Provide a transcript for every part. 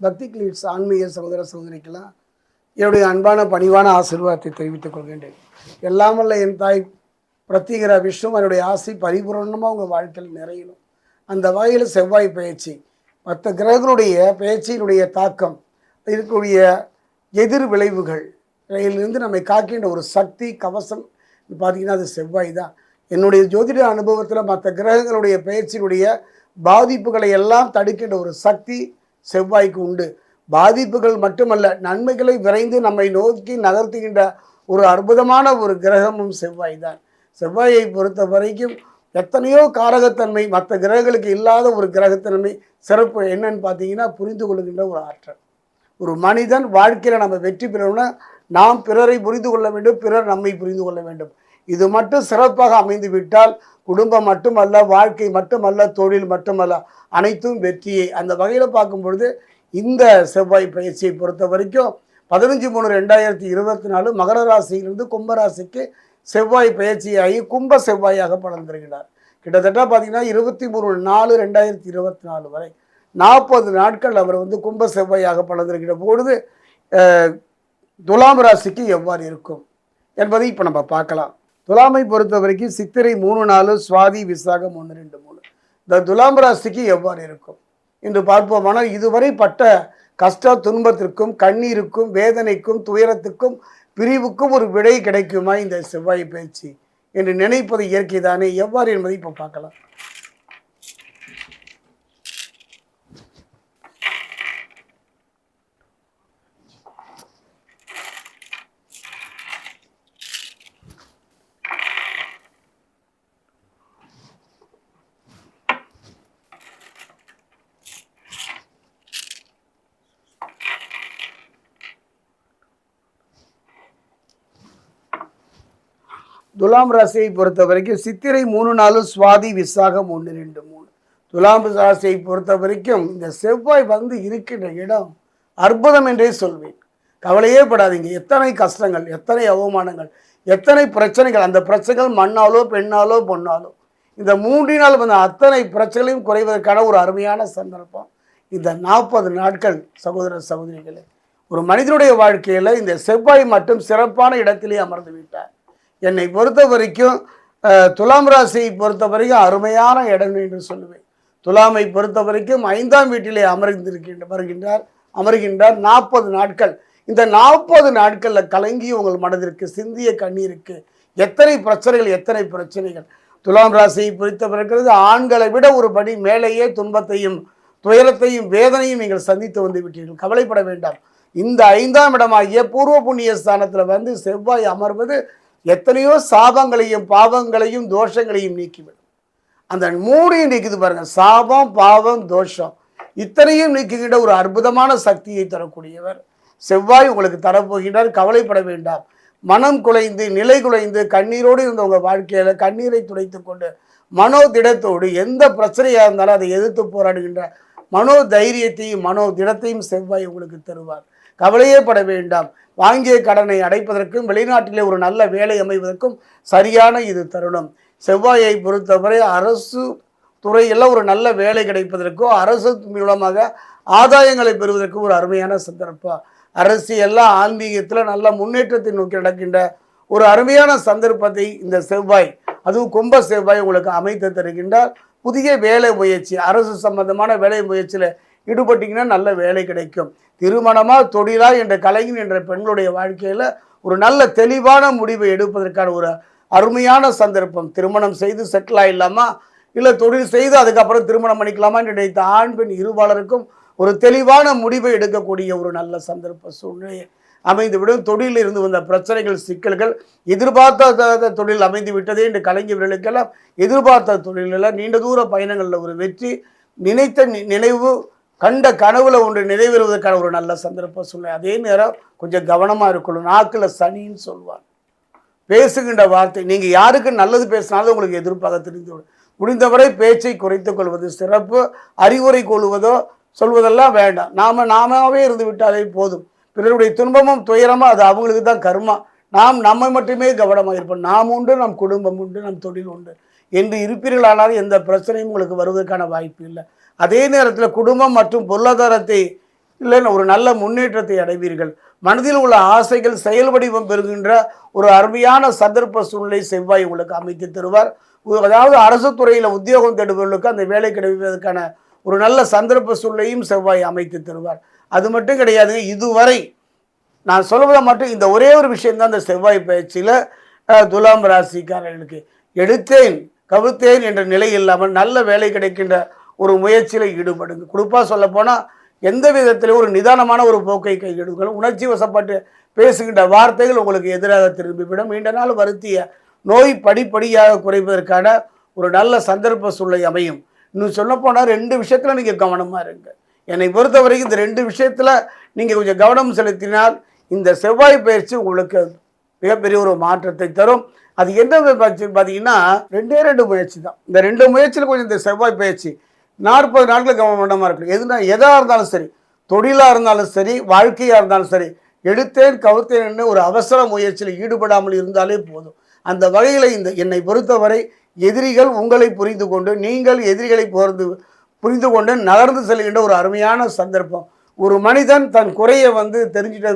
பக்தி கிளீட்ஸ் ஆன்மீக சகோதர சகோதரிக்கெல்லாம் என்னுடைய அன்பான பணிவான ஆசீர்வாதத்தை தெரிவித்துக் கொள்கின்றேன். எல்லாமல்ல என் தாய் பிரத்திகர விஷ்ணு என்னுடைய ஆசை பரிபூர்ணமாக உங்கள் வாழ்க்கையில் நிறையணும். அந்த வகையில் செவ்வாய் பயிற்சி மற்ற கிரகங்களுடைய பயிற்சியினுடைய தாக்கம் இருக்கக்கூடிய எதிர் விளைவுகள் இதிலிருந்து நம்மை காக்கின்ற ஒரு சக்தி கவசம் பார்த்தீங்கன்னா அது செவ்வாய் தான். என்னுடைய ஜோதிட அனுபவத்தில் மற்ற கிரகங்களுடைய பயிற்சியினுடைய பாதிப்புகளை எல்லாம் தடுக்கின்ற ஒரு சக்தி செவ்வாய்க்கு உண்டு. பாதிப்புகள் மட்டுமல்ல நன்மைகளை விரைந்து நம்மை நோக்கி நகர்த்துகின்ற ஒரு அற்புதமான ஒரு கிரகமும் செவ்வாய் தான் செவ்வாயை பொறுத்த வரைக்கும் எத்தனையோ காரகத்தன்மை மற்ற கிரகங்களுக்கு இல்லாத ஒரு கிரகத்தன்மை சிறப்பு என்னன்னு பார்த்தீங்கன்னா புரிந்து கொள்கின்ற ஒரு ஆற்றல். ஒரு மனிதன் வாழ்க்கையில் நம்ம வெற்றி பெறணும்னா நாம் பிறரை புரிந்து கொள்ள வேண்டும் பிறர் நம்மை புரிந்து கொள்ள வேண்டும். இது மட்டும் சிறப்பாக அமைந்து விட்டால் குடும்பம் மட்டுமல்ல வாழ்க்கை மட்டுமல்ல தொழில் மட்டுமல்ல அனைத்தும் வெற்றியை. அந்த வகையில் பார்க்கும் பொழுது இந்த செவ்வாய் பயிற்சியை பொறுத்த வரைக்கும் பதினஞ்சு மூணு ரெண்டாயிரத்தி இருபத்தி நாலு மகர ராசியிலிருந்து கும்பராசிக்கு செவ்வாய் பயிற்சியாகி கும்ப செவ்வாயாக பலன் கிட்டத்தட்ட பார்த்தீங்கன்னா இருபத்தி மூணு நாலு ரெண்டாயிரத்தி இருபத்தி நாலு வரை நாற்பது நாட்கள் அவர் வந்து கும்ப செவ்வாயாக பலன் பொழுது துலாம் ராசிக்கு எவ்வாறு இருக்கும் என்பதை இப்போ நம்ம பார்க்கலாம். துலாமை பொறுத்த வரைக்கும் சித்திரை மூணு நாலு சுவாதி விசாகம் ஒன்று ரெண்டு மூணு. இந்த துலாம் ராசிக்கு எவ்வாறு இருக்கும்? என்று பார்ப்போமானால் இதுவரை பட்ட கஷ்ட துன்பத்திற்கும் கண்ணீருக்கும் வேதனைக்கும் துயரத்துக்கும் பிரிவுக்கும் ஒரு விடை கிடைக்குமா இந்த செவ்வாய் பயிற்சி என்று நினைப்பது இயற்கைதானே? எவ்வாறு என்பதை இப்போ பார்க்கலாம். துலாம் ராசியை பொறுத்த வரைக்கும் சித்திரை மூணு நாலு சுவாதி விசாகம் ஒன்று ரெண்டு மூணு. துலாம் ராசியை பொறுத்த வரைக்கும் இந்த செவ்வாய் வந்து இருக்கின்ற இடம் அற்புதம் என்றே சொல்வேன். கவலையே படாதீங்க. எத்தனை கஷ்டங்கள் எத்தனை அவமானங்கள் எத்தனை பிரச்சனைகள் அந்த பிரச்சனைகள் மண்ணாலோ பெண்ணாலோ பொண்ணாலோ. இந்த மூன்றினால் வந்த அத்தனை பிரச்சனைகளையும் குறைவதற்கான ஒரு அருமையான சந்தர்ப்பம். இந்த நாற்பது நாட்கள் சகோதர சகோதரிகளே ஒரு மனிதனுடைய வாழ்க்கையில் இந்த செவ்வாய் மட்டும் சிறப்பான இடத்திலே அமர்ந்து விட்டார். என்னை பொறுத்த வரைக்கும் துலாம் ராசியை பொறுத்த வரைக்கும் அருமையான இடம் என்று சொல்லுவேன். துலாமை பொறுத்த வரைக்கும் ஐந்தாம் வீட்டிலே அமர்ந்திருக்கின்ற வருகின்றார் அமர்கின்றார் நாற்பது நாட்கள். இந்த நாற்பது நாட்களில் கலங்கி உங்கள் மனதிற்கு சிந்திய கண்ணீருக்கு எத்தனை பிரச்சனைகள் எத்தனை பிரச்சனைகள்? துலாம் ராசியை பொறுத்தவரைக்கிறது ஆண்களை விட ஒரு படி மேலேயே துன்பத்தையும் துயரத்தையும் வேதனையும் நீங்கள் சந்தித்து வந்து விட்டீர்கள். கவலைப்பட வேண்டாம். இந்த ஐந்தாம் இடமாகிய பூர்வ புண்ணிய ஸ்தானத்தில் வந்து செவ்வாய் அமர்வது எத்தனையோ சாபங்களையும் பாவங்களையும் தோஷங்களையும் நீக்கிவிடும். அந்த மூணையும் நீக்குது பாருங்க. சாபம் பாவம் தோஷம் இத்தனையும் நீக்குகின்ற ஒரு அற்புதமான சக்தியை தரக்கூடியவர். செவ்வாய் உங்களுக்கு தரப்போகின்றார். கவலைப்பட வேண்டாம். மனம் குலைந்து நிலை குலைந்து கண்ணீரோடு இருந்த உங்கள் வாழ்க்கையில் கண்ணீரை துடைத்து கொண்டு மனோ திடத்தோடு எந்த பிரச்சனையாக இருந்தாலும் அதை எதிர்த்து போராடுகின்ற மனோ தைரியத்தையும் மனோ திடத்தையும் செவ்வாய் உங்களுக்கு தருவார். கவலையே பட வேண்டாம். வாங்கிய கடனை அடைப்பதற்கும் வெளிநாட்டிலே ஒரு நல்ல வேலை அமைவதற்கும் சரியான இது தருணம். செவ்வாயை பொறுத்தவரை அரசு துறையில் ஒரு நல்ல வேலை கிடைப்பதற்கோ அரசு மூலமாக ஆதாயங்களை பெறுவதற்கு ஒரு அருமையான சந்தர்ப்பம். அரசியல்ல ஆன்மீகத்தில் நல்ல முன்னேற்றத்தை நோக்கி நடக்கின்ற ஒரு அருமையான சந்தர்ப்பத்தை இந்த செவ்வாய் அதுவும் கும்ப செவ்வாய் உங்களுக்கு அமைத்து தருகின்றார். புதிய வேலை முயற்சி அரசு சம்பந்தமான வேலை முயற்சியில் ஈடுபட்டீங்கன்னா நல்ல வேலை கிடைக்கும். திருமணமாக தொழிலா என்ற கலைஞன் என்ற பெண்களுடைய வாழ்க்கையில் ஒரு நல்ல தெளிவான முடிவை எடுப்பதற்கான ஒரு அருமையான சந்தர்ப்பம். திருமணம் செய்து செட்டில் ஆகிடலாமா இல்லை தொழில் செய்து அதுக்கப்புறம் திருமணம் பண்ணிக்கலாமா என்று நினைத்த ஆண் பெண் இருபாளருக்கும் ஒரு தெளிவான முடிவை எடுக்கக்கூடிய ஒரு நல்ல சந்தர்ப்ப சூழ்நிலை அமைந்துவிடும். தொழிலில் இருந்து வந்த பிரச்சனைகள் சிக்கல்கள் எதிர்பார்த்த தொழில் அமைந்து விட்டதே என்று கலைஞர்களுக்கெல்லாம் எதிர்பார்த்த தொழிலில் நீண்ட தூர பயணங்களில் ஒரு வெற்றி நினைத்த நி- நினைவு கண்ட கனவுல ஒன்று நிறைவேறுவதற்கான ஒரு நல்ல சந்தர்ப்பம் சொல்ல அதே நேரம் கொஞ்சம் கவனமாக இருக்கணும். நாக்கில் சனின்னு சொல்வார். பேசுகின்ற வார்த்தை நீங்கள் யாருக்கு நல்லது பேசினாலும் உங்களுக்கு எதிர்ப்பாக தெரிந்துவிடும் முடிந்தவரை பேச்சை குறைத்துக் கொள்வது சிறப்பு. அறிவுரை கொள்வதோ சொல்வதெல்லாம் வேண்டாம். நாம நாமாவே இருந்து விட்டாலே போதும். பிறருடைய துன்பமும் துயரமும் அது அவங்களுக்கு தான் கர்மா. நாம் நம்மை மட்டுமே கவனமாக இருப்போம். நாம் உண்டு நம் குடும்பம் உண்டு நம் தொழில் உண்டு. என்று இருப்பீர்களானால் எந்த பிரச்சனையும் உங்களுக்கு வருவதற்கான வாய்ப்பு இல்லை. அதே நேரத்தில் குடும்பம் மற்றும் பொருளாதாரத்தை இல்லைன்னு ஒரு நல்ல முன்னேற்றத்தை அடைவீர்கள். மனதில் உள்ள ஆசைகள் செயல் வடிவம் பெறுகின்ற ஒரு அருமையான சந்தர்ப்ப சூழ்நிலை செவ்வாய் உங்களுக்கு அமைத்து தருவார். அதாவது அரசு துறையில் உத்தியோகம் தேடுபவர்களுக்கு அந்த வேலை கிடைப்பதற்கான ஒரு நல்ல சந்தர்ப்ப சூழ்நிலையும் செவ்வாய் அமைத்து தருவார். அது மட்டும் கிடையாது இதுவரை நான் சொல்வதை மட்டும் இந்த ஒரே ஒரு விஷயம்தான் இந்த செவ்வாய் பயிற்சியில் துலாம் ராசிக்காரர்களுக்கு எடுத்தேன் கவித்தேன் என்ற நிலை இல்லாமல் நல்ல வேலை கிடைக்கின்ற ஒரு முயற்சியில் ஈடுபடுங்க. குறிப்பாக சொல்லப்போனால் எந்த விதத்திலையும் ஒரு நிதானமான ஒரு போக்கை கையெடுங்கள். உணர்ச்சி வசப்பட்டு பேசுகின்ற வார்த்தைகள் உங்களுக்கு எதிராக திரும்பிவிடும். நீண்ட நாள் வருத்திய நோய் படிப்படியாக குறைப்பதற்கான ஒரு நல்ல சந்தர்ப்ப சூழலை அமையும். இன்னும் சொல்லப்போனால் ரெண்டு விஷயத்தில் நீங்கள் கவனமாக இருங்க. என்னை பொறுத்த வரைக்கும் இந்த ரெண்டு விஷயத்தில் நீங்கள் கொஞ்சம் கவனம் செலுத்தினால் இந்த செவ்வாய் பயிற்சி உங்களுக்கு மிகப்பெரிய ஒரு மாற்றத்தை தரும். அது என்ன பார்த்தீங்கன்னா ரெண்டே ரெண்டு முயற்சி தான். இந்த ரெண்டு முயற்சியில் கொஞ்சம் இந்த செவ்வாய் பயிற்சி நாற்பது நாட்கள் கவனமாக இருக்கணும் எதுனா எதாக இருந்தாலும் சரி தொழிலாக இருந்தாலும் சரி வாழ்க்கையாக இருந்தாலும் சரி எடுத்தேன் கவுத்தேன்னு ஒரு அவசர முயற்சியில் ஈடுபடாமல் இருந்தாலே போதும். அந்த வகையில் இந்த என்னை பொறுத்தவரை எதிரிகள் உங்களை புரிந்து கொண்டு நீங்கள் எதிரிகளை பொறுத்து புரிந்து கொண்டு நகர்ந்து செல்கின்ற ஒரு அருமையான சந்தர்ப்பம். ஒரு மனிதன் தன் குறையை வந்து தெரிஞ்சிட்ட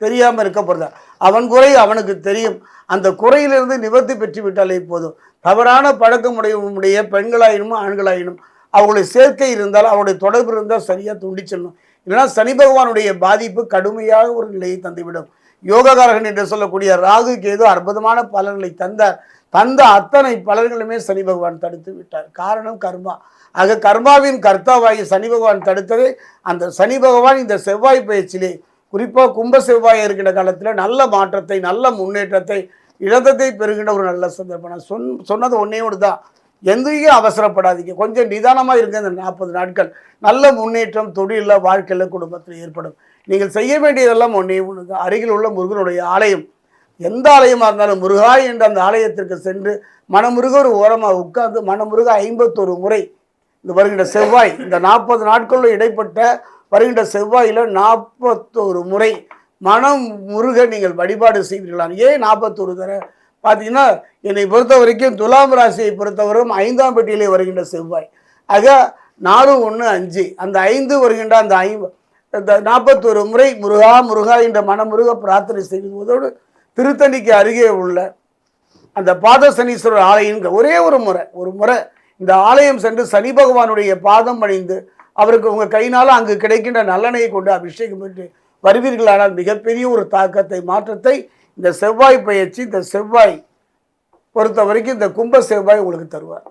தெரியாமல் இருக்க போகிறதா அவன் குறை அவனுக்கு தெரியும். அந்த குறையிலிருந்து நிவர்த்தி பெற்று விட்டாலே போதும். தவறான பழக்கமுடைய பெண்களாயினும் ஆண்களாயினும் அவங்களுடைய சேர்க்கை இருந்தால் அவருடைய தொடர்பு இருந்தால் சரியாக துண்டி செல்லும் இல்லைன்னா சனி பகவானுடைய பாதிப்பு கடுமையாக ஒரு நிலையை தந்துவிடும். யோககாரகன் என்று சொல்லக்கூடிய ராகு கேது அற்புதமான பலன்களை தந்தார். தந்த அத்தனை பலன்களுமே சனி பகவான் தடுத்து விட்டார். காரணம் கர்மா. ஆக கர்மாவின் கர்த்தாவாகி சனி பகவான் தடுத்ததை அந்த சனி பகவான் இந்த செவ்வாய் பயிற்சியிலே. குறிப்பாக கும்ப செவ்வாய் இருக்கிற காலத்தில் நல்ல மாற்றத்தை நல்ல முன்னேற்றத்தை இழந்தத்தை பெறுகின்ற ஒரு நல்ல சந்தர்ப்பம். நான் சொன் சொன்னது ஒன்றே ஒன்று தான் எந்தையும் அவசரப்படாதீங்க. கொஞ்சம் நிதானமாக இருங்க இந்த நாற்பது நாட்கள். நல்ல முன்னேற்றம் தொழிலில் வாழ்க்கையில் குடும்பத்தில் ஏற்படும். நீங்கள் செய்ய வேண்டியதெல்லாம் ஒன்றே ஒன்று தான். அருகில் உள்ள முருகனுடைய ஆலயம். எந்த ஆலயமாக இருந்தாலும் முருகா என்று அந்த ஆலயத்திற்கு சென்று மனமுருக ஒரு ஓரமாக உட்கார்ந்து மனமுருக ஐம்பத்தொரு முறை இந்த வருகின்ற செவ்வாய் இந்த நாற்பது நாட்களில் இடைப்பட்ட வருகின்ற செவ்வாயில் நாற்பத்தோரு முறை மனம் முருக நீங்கள் வழிபாடு செய்வீர்களாம். ஏன் நாற்பத்தோரு தர பார்த்தீங்கன்னா என்னை பொறுத்த வரைக்கும் துலாம் ராசியை பொறுத்தவரைக்கும் ஐந்தாம் பெட்டியிலே வருகின்ற செவ்வாய். ஆக நாலு ஒன்று அஞ்சு. அந்த ஐந்து வருகின்ற அந்த ஐம்ப இந்த முறை முருகா முருகா என்ற மனமுருக பிரார்த்தனை செய்வதோடு திருத்தணிக்கு அருகே உள்ள அந்த பாத சனீஸ்வரர் ஆலயம் ஒரே ஒரு முறை ஒரு முறை இந்த ஆலயம் சென்று சனி பகவானுடைய பாதம் பணிந்து அவருக்கு உங்கள் கையினால் அங்கு கிடைக்கின்ற நல்லனையை கொண்டு அபிஷேகம் பெற்று வருவீர்களானால் மிகப்பெரிய ஒரு தாக்கத்தை மாற்றத்தை இந்த செவ்வாய் பயிற்சி இந்த செவ்வாய் பொறுத்த வரைக்கும் இந்த கும்ப செவ்வாய் உங்களுக்கு தருவார்.